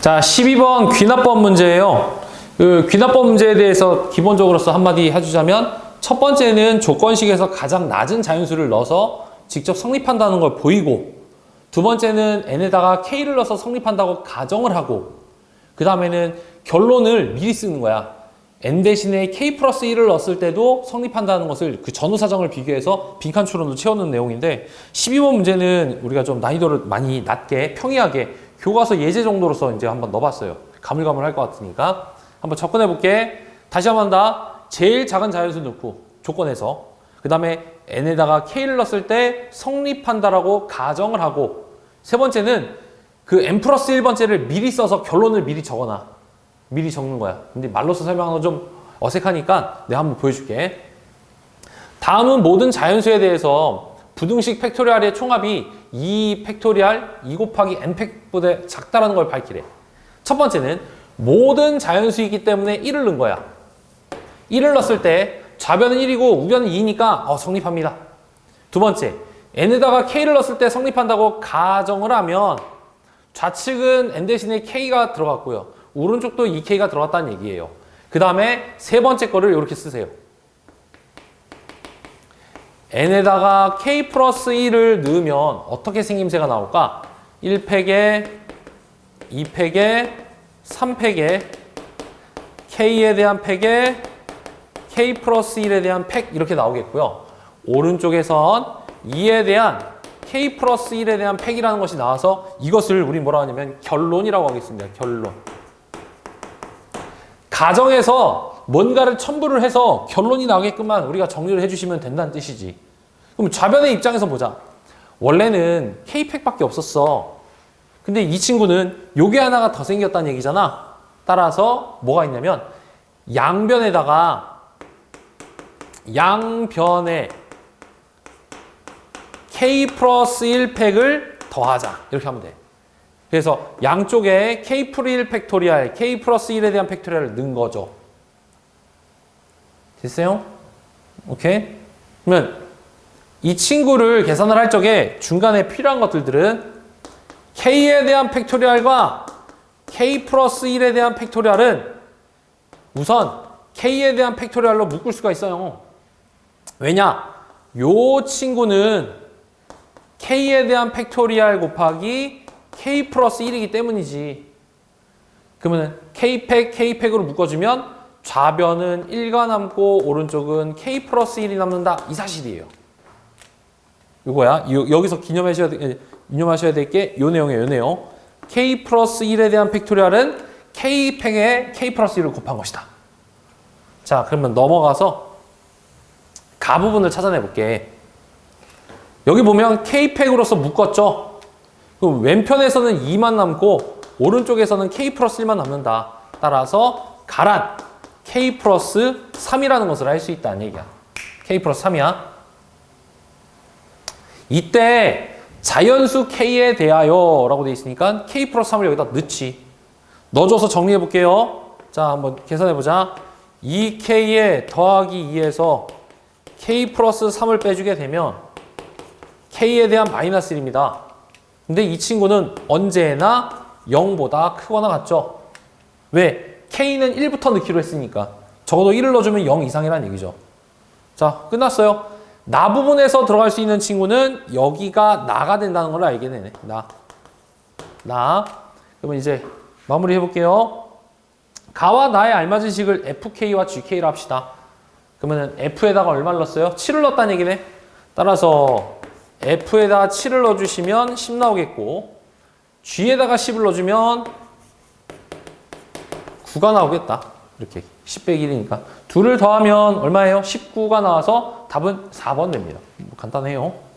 자, 12번 귀납법 문제예요. 그 귀납법 문제에 대해서 기본적으로서 한마디 해주자면 첫 번째는 조건식에서 가장 낮은 자연수를 넣어서 직접 성립한다는 걸 보이고 두 번째는 n에다가 k를 넣어서 성립한다고 가정을 하고 그 다음에는 결론을 미리 쓰는 거야. n 대신에 k 플러스 1을 넣었을 때도 성립한다는 것을 그 전후 사정을 비교해서 빈칸 추론으로 채우는 내용인데 12번 문제는 우리가 좀 난이도를 많이 낮게 평이하게 교과서 예제 정도로서 이제 한번 넣어봤어요. 가물가물할 것 같으니까 한번 접근해 볼게. 다시 한번 다 제일 작은 자연수 넣고 조건에서 그 다음에 n에다가 k를 넣었을 때 성립한다라고 가정을 하고 세 번째는 그 n 플러스 1번째를 미리 써서 결론을 미리 적어놔. 미리 적는 거야. 근데 말로써 설명하는 건좀 어색하니까 내가 한번 보여줄게. 다음은 모든 자연수에 대해서 부등식 팩토리얼의 총합이 2 팩토리얼 2 곱하기 n 팩보다 작다라는 걸 밝히래. 첫 번째는 모든 자연수이기 때문에 1을 넣은 거야. 1을 넣었을 때 좌변은 1이고 우변은 2니까 어, 성립합니다. 두 번째, n에다가 k를 넣었을 때 성립한다고 가정을 하면 좌측은 n 대신에 k가 들어갔고요. 오른쪽도 2k가 들어갔다는 얘기예요. 그 다음에 세 번째 거를 이렇게 쓰세요. N에다가 k 플러스 1을 넣으면 어떻게 생김새가 나올까? 1팩에 2팩에 3팩에 k에 대한 팩에 k 플러스 1에 대한 팩 이렇게 나오겠고요. 오른쪽에선 2에 대한 k 플러스 1에 대한 팩이라는 것이 나와서 이것을 우리 뭐라 하냐면 결론이라고 하겠습니다. 결론. 가정에서 뭔가를 첨부를 해서 결론이 나오게끔만 우리가 정리를 해주시면 된다는 뜻이지. 그럼 좌변의 입장에서 보자. 원래는 K팩밖에 없었어. 근데 이 친구는 요게 하나가 더 생겼다는 얘기잖아. 따라서 뭐가 있냐면 양변에다가 양변에 K 플러스 1팩을 더하자. 이렇게 하면 돼. 그래서 양쪽에 K 플 1 팩토리얼, K 플러스 1에 대한 팩토리얼을 넣은 거죠. 됐어요? 오케이? 그러면 이 친구를 계산을 할 적에 중간에 필요한 것들들은 K에 대한 팩토리얼과 K 플러스 1에 대한 팩토리얼은 우선 K에 대한 팩토리얼로 묶을 수가 있어요. 왜냐? 요 친구는 K에 대한 팩토리얼 곱하기 K 플러스 1이기 때문이지. 그러면 K팩, K팩으로 묶어주면 좌변은 1가 남고 오른쪽은 K 플러스 1이 남는다. 이 사실이에요. 이거야. 요- 여기서 기념하셔야 돼, 유념하셔야 될게요 내용이에요. 요 내용. K 플러스 1에 대한 팩토리얼은 K팩에 K 플러스 1을 곱한 것이다. 자, 그러면 넘어가서 가 부분을 찾아내 볼게. 여기 보면 K팩으로서 묶었죠? 그럼 왼편에서는 2만 남고 오른쪽에서는 K 플러스 1만 남는다. 따라서 가란 K 플러스 3이라는 것을 알수 있다는 얘기야. K 플러스 3이야. 이때 자연수 K에 대하여 라고 되어 있으니까 K 플러스 3을 여기다 넣지. 넣어줘서 정리해 볼게요. 자, 한번 계산해 보자. 2K에 더하기 2에서 K 플러스 3을 빼주게 되면 K에 대한 마이너스 1입니다. 근데 이 친구는 언제나 0보다 크거나 같죠? 왜? K는 1부터 넣기로 했으니까. 적어도 1을 넣어주면 0 이상이란 얘기죠. 자, 끝났어요. 나 부분에서 들어갈 수 있는 친구는 여기가 나가 된다는 걸 알게 되네. 나. 나. 그러면 이제 마무리 해볼게요. 가와 나의 알맞은 식을 FK와 GK로 합시다. 그러면 F에다가 얼마를 넣었어요? 7을 넣었다는 얘기네. 따라서 F에다가 7을 넣어주시면 10 나오겠고 G에다가 10을 넣어주면 9가 나오겠다. 이렇게 10 빼기 1이니까 둘을 더하면 얼마예요? 19가 나와서 답은 4번 됩니다. 뭐 간단해요.